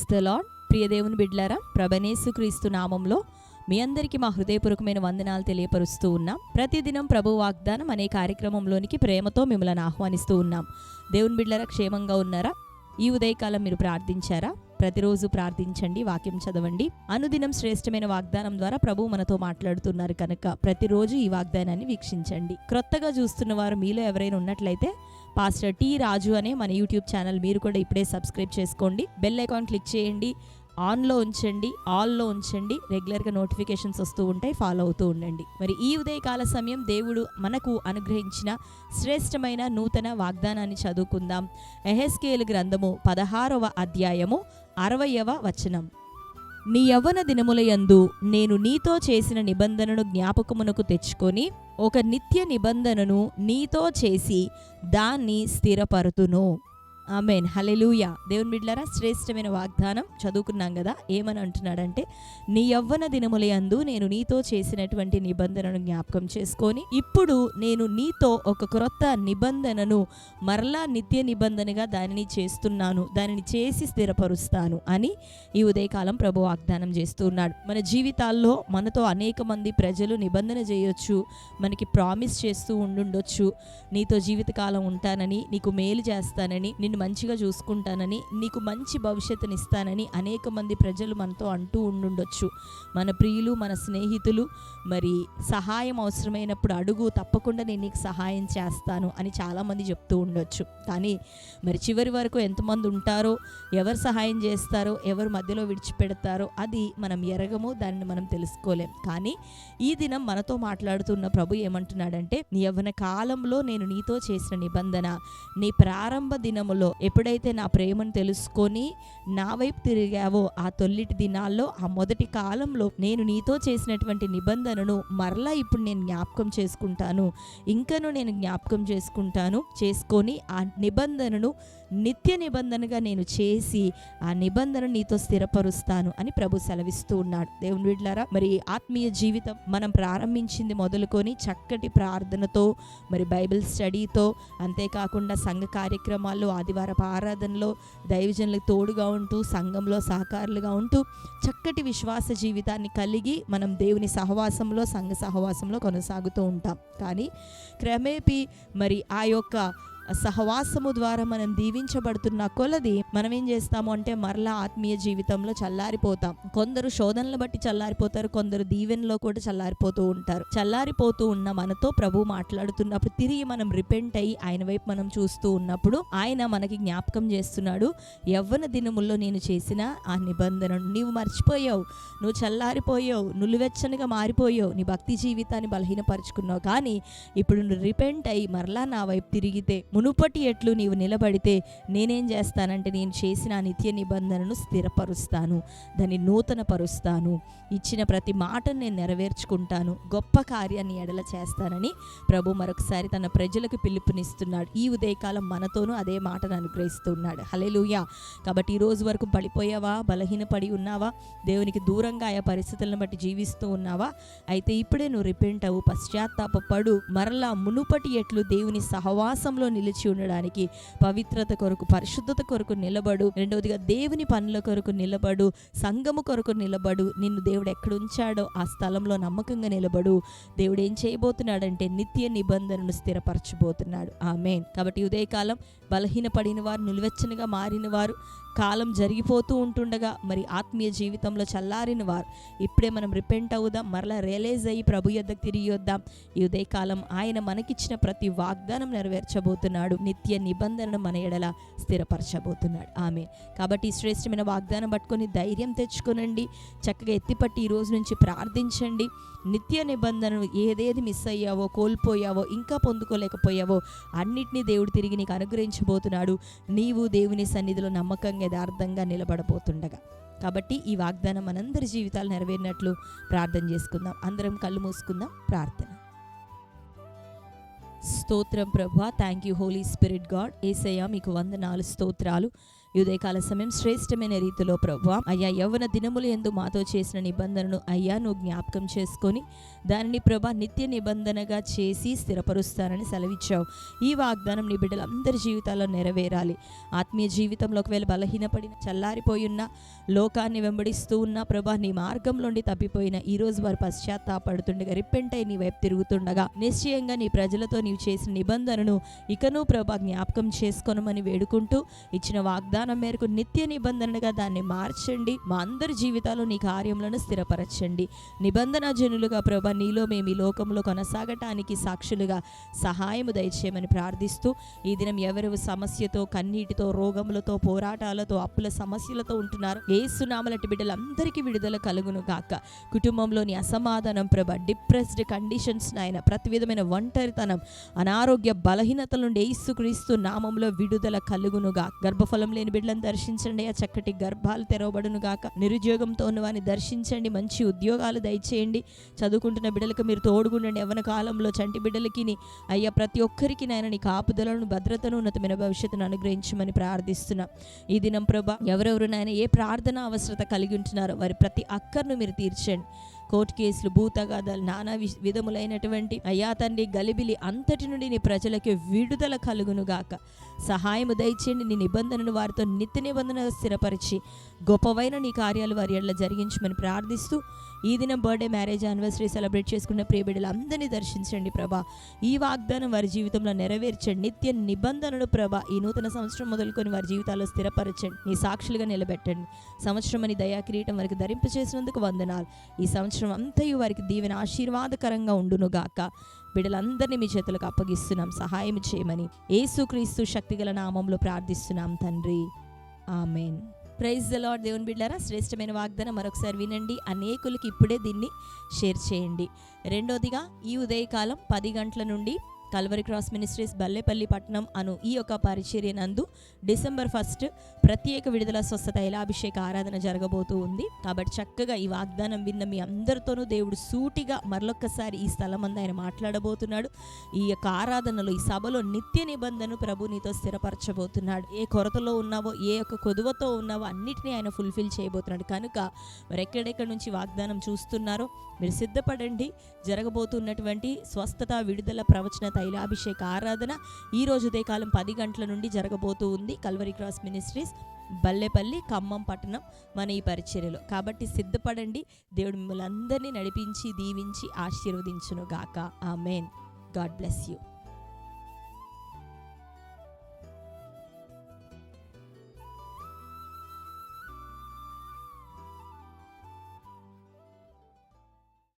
Praise the lord బిడ్లారా ప్రభనేసు క్రీస్తు నామంలో మీ అందరికీ మా హృదయపూర్వకమైన వందనాలు తెలియపరుస్తూ ఉన్నాం. ప్రతిదినం ప్రభు వాగ్దానం అనే కార్యక్రమంలోనికి ప్రేమతో మిమ్మల్ని ఆహ్వానిస్తూ ఉన్నాం. దేవుని బిడ్లరా క్షేమంగా ఉన్నారా? ఈ ఉదయకాలం మీరు ప్రార్థించారా? ప్రతిరోజు ప్రార్థించండి వాక్యం చదవండి. అనుదినం శ్రేష్టమైన వాగ్దానం ద్వారా ప్రభు మనతో మాట్లాడుతున్నారు కనుక ప్రతిరోజు ఈ వాగ్దానాన్ని వీక్షించండి. క్రొత్తగా చూస్తున్న వారు మీలో ఎవరైనా ఉన్నట్లయితే పాస్టర్ టీ రాజు అనే మన యూట్యూబ్ ఛానల్ మీరు కూడా ఇప్పుడే సబ్స్క్రైబ్ చేసుకోండి. బెల్ ఐకాన్ క్లిక్ చేయండి. ఆన్లో ఉంచండి. ఆల్లో ఉంచండి. రెగ్యులర్గా నోటిఫికేషన్స్ వస్తూ ఉంటాయి. ఫాలో అవుతూ ఉండండి. మరి ఈ ఉదయకాల సమయం దేవుడు మనకు అనుగ్రహించిన శ్రేష్టమైన నూతన వాగ్దానాన్ని చదువుకుందాం. ఎహెస్కేల్ గ్రంథము పదహారవ అధ్యాయము అరవయవ వచనం. నీ యవ్వన దినములయందు నేను నీతో చేసిన నిబంధనను జ్ఞాపకమునకు తెచ్చుకొని ఒక నిత్య నిబంధనను నీతో చేసి దాన్ని స్థిరపరుతును. ఆమెన్. హలెలూయ దేవుని బిడ్లారా శ్రేష్టమైన వాగ్దానం చదువుకున్నాం కదా ఏమని అంటున్నాడంటే నీ యవ్వన దినములయందు నేను నీతో చేసినటువంటి నిబంధనను జ్ఞాపకం చేసుకొని ఇప్పుడు నేను నీతో ఒక క్రొత్త నిబంధనను మరలా నిత్య నిబంధనగా దానిని చేస్తున్నాను దానిని చేసి స్థిరపరుస్తాను అని ఈ ఉదయకాలం ప్రభు వాగ్దానం చేస్తూ ఉన్నాడు. మన జీవితాల్లో మనతో అనేక మంది ప్రజలు నిబంధన చేయొచ్చు మనకి ప్రామిస్ చేస్తూ ఉండుండొచ్చు. నీతో జీవితకాలం ఉంటానని నీకు మేలు చేస్తానని నిన్ను మంచిగా చూసుకుంటానని నీకు మంచి భవిష్యత్తుని ఇస్తానని అనేక మంది ప్రజలు మనతో అంటూ ఉండుండొచ్చు. మన ప్రియులు మన స్నేహితులు మరి సహాయం అవసరమైనప్పుడు అడుగు తప్పకుండా నేను నీకు సహాయం చేస్తాను అని చాలామంది చెప్తూ ఉండొచ్చు. కానీ మరి చివరి వరకు ఎంతమంది ఉంటారో ఎవరు సహాయం చేస్తారో ఎవరు మధ్యలో విడిచిపెడతారో అది మనం ఎరగము దానిని మనం తెలుసుకోలేం. కానీ ఈ దినం మనతో మాట్లాడుతున్న ప్రభు ఏమంటున్నాడంటే నీ యవ్వన కాలంలో నేను నీతో చేసిన నిబంధన నీ ప్రారంభ దినములో ఎప్పుడైతే నా ప్రేమను తెలుసుకొని నా వైపు తిరిగావో ఆ తొల్లిటి దినాల్లో ఆ మొదటి కాలంలో నేను నీతో చేసినటువంటి నిబంధనను మరలా ఇప్పుడు నేను జ్ఞాపకం చేసుకుంటాను. ఇంకను నేను జ్ఞాపకం చేసుకుంటాను. చేసుకొని ఆ నిబంధనను నిత్య నిబంధనగా నేను చేసి ఆ నిబంధన నీతో స్థిరపరుస్తాను అని ప్రభు సెలవిస్తూ ఉన్నాడు. దేవుని వీడ్లారా మరి ఆత్మీయ జీవితం మనం ప్రారంభించింది మొదలుకొని చక్కటి ప్రార్థనతో మరి బైబిల్ స్టడీతో అంతేకాకుండా సంఘ కార్యక్రమాల్లో ఆదివారపు ఆరాధనలో దైవజనులకు తోడుగా ఉంటూ సంఘంలో సహకారులుగా ఉంటూ చక్కటి విశ్వాస జీవితాన్ని కలిగి మనం దేవుని సహవాసంలో సంఘ సహవాసంలో కొనసాగుతూ ఉంటాం. కానీ క్రమేపీ మరి ఆ యొక్క సహవాసము ద్వారా మనం దీవించబడుతున్న కొలది మనం ఏం చేస్తాము అంటే మరలా ఆత్మీయ జీవితంలో చల్లారిపోతాం. కొందరు శోధనలు బట్టి చల్లారిపోతారు కొందరు దీవెనలో కూడా చల్లారిపోతూ ఉంటారు. చల్లారిపోతూ ఉన్న మనతో ప్రభు మాట్లాడుతున్నప్పుడు తిరిగి మనం రిపెంట్ అయ్యి ఆయన వైపు మనం చూస్తూ ఉన్నప్పుడు ఆయన మనకి జ్ఞాపకం చేస్తున్నాడు యవ్వన దినముల్లో నేను చేసిన ఆ నిబంధనను నీవు మర్చిపోయావు. నువ్వు చల్లారిపోయావు నులివెచ్చనిగా మారిపోయావు. నీ భక్తి జీవితాన్ని బలహీనపరుచుకున్నావు. కానీ ఇప్పుడు నువ్వు రిపెంట్ అయ్యి మరలా నా వైపు తిరిగితే మునుపటి ఎట్లు నీవు నిలబడితే నేనేం చేస్తానంటే నేను చేసిన నిత్య నిబంధనను స్థిరపరుస్తాను దాన్ని నూతనపరుస్తాను. ఇచ్చిన ప్రతి మాటను నేను నెరవేర్చుకుంటాను. గొప్ప కార్యాన్ని ఎడల చేస్తానని ప్రభు మరొకసారి తన ప్రజలకు పిలుపునిస్తున్నాడు. ఈ ఉదయకాలం మనతోనూ అదే మాటను అనుగ్రహిస్తున్నాడు హలేలుయా కాబట్టి ఈ రోజు వరకు పడిపోయావా? బలహీనపడి ఉన్నావా? దేవునికి దూరంగా ఆయా పరిస్థితులను బట్టి జీవిస్తూ ఉన్నావా? అయితే ఇప్పుడే నువ్వు రిపెంట్ అవ్వు పశ్చాత్తాపడు మరలా మునుపటి ఎట్లు దేవుని సహవాసంలో నిలిచి ఉండడానికి పవిత్రత కొరకు పరిశుద్ధత కొరకు నిలబడు. రెండవదిగా దేవుని పనుల కొరకు నిలబడు. సంఘము కొరకు నిలబడు. నిన్ను దేవుడు ఎక్కడ ఉంచాడో ఆ స్థలంలో నమ్మకంగా నిలబడు. దేవుడు ఏం చేయబోతున్నాడంటే నిత్య నిబంధనను స్థిరపరచబోతున్నాడు. ఆమె కాబట్టి ఉదయకాలం ఉదయకాలం బలహీనపడిన వారు నిలువెచ్చనిగా మారిన వారు కాలం జరిగిపోతూ ఉంటుండగా మరి ఆత్మీయ జీవితంలో చల్లారిన వారు ఇప్పుడే మనం రిపెంట్ అవుదాం మరలా రియలైజ్ అయ్యి ప్రభు యొద్దకు తిరిగి వద్దాం. ఈ ఉదయకాలం ఆయన మనకిచ్చిన ప్రతి వాగ్దానం నెరవేర్చబోతున్నాడు. నిత్య నిబంధనను మన ఎడల స్థిరపరచబోతున్నాడు. ఆమె కాబట్టి ఈ శ్రేష్టమైన వాగ్దానం పట్టుకొని ధైర్యం తెచ్చుకొనండి. చక్కగా ఎత్తిపట్టి ఈ రోజు నుంచి ప్రార్థించండి. నిత్య నిబంధన ఏదేది మిస్ అయ్యావో కోల్పోయావో ఇంకా పొందుకోలేకపోయావో అన్నిటినీ దేవుడు తిరిగి నీకు అనుగ్రహించబోతున్నాడు. నీవు దేవుని సన్నిధిలో నమ్మకంగా యథార్థంగా నిలబడబోతుండగా. కాబట్టి ఈ వాగ్దానం మనందరి జీవితాలు నెరవేరినట్లు ప్రార్థన చేసుకుందాం. అందరం కళ్ళు మూసుకుందాం ప్రార్థన. స్తోత్రం ప్రభా thank you holy spirit god Yesayya మీకు వందనాలు స్తోత్రాలు. యుదయకాల ఉదయకాల సమయం శ్రేష్టమైన రీతిలో ప్రభావ అయ్యా యవ్వన దినములు ఎందు మాతో చేసిన నిబంధనను అయ్యా నువ్వు జ్ఞాపకం చేసుకొని దానిని ప్రభా నిత్య నిబంధనగా చేసి స్థిరపరుస్తానని సెలవిచ్చావు. ఈ వాగ్దానం నీ బిడ్డలందరి జీవితాల్లో నెరవేరాలి. ఆత్మీయ జీవితంలో ఒకవేళ బలహీనపడిన చల్లారిపోయి ఉన్న లోకాన్ని వెంబడిస్తూ ఉన్న ప్రభా నీ మార్గంలోండి తప్పిపోయిన ఈ రోజు వారు పశ్చాత్తాపడుతుండగా రిపెంట్ అయి నీ వైపు తిరుగుతుండగా నిశ్చయంగా నీ ప్రజలతో నీవు చేసిన నిబంధనను ఇకను ప్రభా జ్ఞాపకం చేసుకోనమని వేడుకుంటూ ఇచ్చిన వాగ్దానం మేరకు నిత్య నిబంధనగా దాన్ని మార్చండి. మా అందరి జీవితాలు నీ కార్యములను స్థిరపరచండి. నిబంధన జనులుగా ప్రభ నీలో మేము ఈ లోకంలో కొనసాగటానికి సాక్షులుగా సహాయము దయచేయమని ప్రార్థిస్తూ ఈ దినం ఎవరెవరు సమస్యతో కన్నీటితో రోగములతో పోరాటాలతో అప్పుల సమస్యలతో ఉంటున్నారు ఏ సునామలటి బిడ్డలందరికీ విడుదల కలుగును కాక కుటుంబంలోని అసమాధానం ప్రభ డిప్రెస్డ్ కండిషన్స్ నాయన ప్రతి విధమైన ఒంటరితనం అనారోగ్య బలహీనతల నుండి ఏసుక్రీస్తు నామంలో విడుదల కలుగునుగా గర్భఫలం లేని బిడ్డలను దర్శించండి. ఆ చక్కటి గర్భాలు తెరవబడును గాక నిరుద్యోగంతో ఉన్న వారిని దర్శించండి. మంచి ఉద్యోగాలు దయచేయండి. చదువుకుంటున్న బిడ్డలకు మీరు తోడుగుండండి. ఎవరి కాలంలో చంటి బిడ్డలకి అయ్యా ప్రతి ఒక్కరికి నాయన నీ కాపుదలను భద్రతను ఉన్నతమైన భవిష్యత్తును అనుగ్రహించమని ప్రార్థిస్తున్నా. ఈ దినం ప్రభా ఎవరెవరు నాయన ఏ ప్రార్థన అవసరత కలిగి ఉంటున్నారో వారి ప్రతి అక్కర్ను మీరు తీర్చండి. కోర్టు కేసులు భూతగాదాలు నానా విధములైనటువంటి అయ్యా తండ్రి గలిబిలి అంతటి నుండి నీ ప్రజలకి విడుదల కలుగును గాక. సహాయము దయచేయండి. నీ నిబంధనను వారితో నిత్య నిబంధన స్థిరపరిచి గొప్పవైన నీ కార్యాలు వారి ఎడల జరిగించమని ప్రార్థిస్తూ ఈ దినం బర్త్డే మ్యారేజ్ యానివర్సరీ సెలబ్రేట్ చేసుకున్న ప్రియ అందరినీ దర్శించండి ప్రభా. ఈ వాగ్దానం వారి జీవితంలో నెరవేర్చండి. నిత్య నిబంధనలు ప్రభా ఈ నూతన సంవత్సరం మొదలుకొని వారి జీవితాల్లో స్థిరపరచండి. నీ సాక్షులుగా నిలబెట్టండి. సంవత్సరం అని దయా కిరీటం వారికి ధరింపచేసినందుకు వందనాలు. ఈ సంవత్సరం అంతయు వారికి దీవెన ఆశీర్వాదకరంగా ఉండునుగాక. బిడ్డలందరినీ మీ చేతులకు అప్పగిస్తున్నాం. సహాయం చేయమని ఏసుక్రీస్తు శక్తిగల నామంలో ప్రార్థిస్తున్నాం తండ్రి. ఆమెన్. ప్రైజ్ ద లార్డ్ దేవుని బిడ్డారా. శ్రేష్టమైన వాగ్దానం మరొకసారి వినండి. అనేకులకి ఇప్పుడే దీన్ని షేర్ చేయండి. రెండోదిగా ఈ ఉదయకాలం పది గంటల నుండి కల్వరి క్రాస్ మినిస్ట్రీస్ బల్లేపల్లి పట్టణం అను ఈ యొక్క పరిచర్య నందు డిసెంబర్ ఫస్ట్ ప్రత్యేక విడుదల స్వస్థత ఇలాభిషేక ఆరాధన జరగబోతూ ఉంది. కాబట్టి చక్కగా ఈ వాగ్దానం విన్న మీ అందరితోనూ దేవుడు సూటిగా మరొక్కసారి ఈ స్థలం అందు ఆయన మాట్లాడబోతున్నాడు. ఈ యొక్క ఆరాధనలో ఈ సభలో నిత్య నిబంధన ప్రభు నీతో స్థిరపరచబోతున్నాడు. ఏ కొరతలో ఉన్నావో ఏ యొక్క కొదువతో ఉన్నావో అన్నిటినీ ఆయన ఫుల్ఫిల్ చేయబోతున్నాడు. కనుక మరి ఎక్కడెక్కడి నుంచి వాగ్దానం చూస్తున్నారో మీరు సిద్ధపడండి. జరగబోతున్నటువంటి స్వస్థత విడుదల ప్రవచన తైలాభిషేక ఆరాధన ఈ రోజు ఉదయకాలం పది గంటల నుండి జరగబోతూ ఉంది. Calvary cross ministries Ballepalli Khammam పట్టణం మన ఈ పరిచర్యలో. కాబట్టి సిద్ధపడండి. దేవుడు మిమ్మల్ని అందరినీ నడిపించి దీవించి ఆశీర్వదించును గాక ఆ మెయిన్ గాడ్ బ్లెస్ యూ.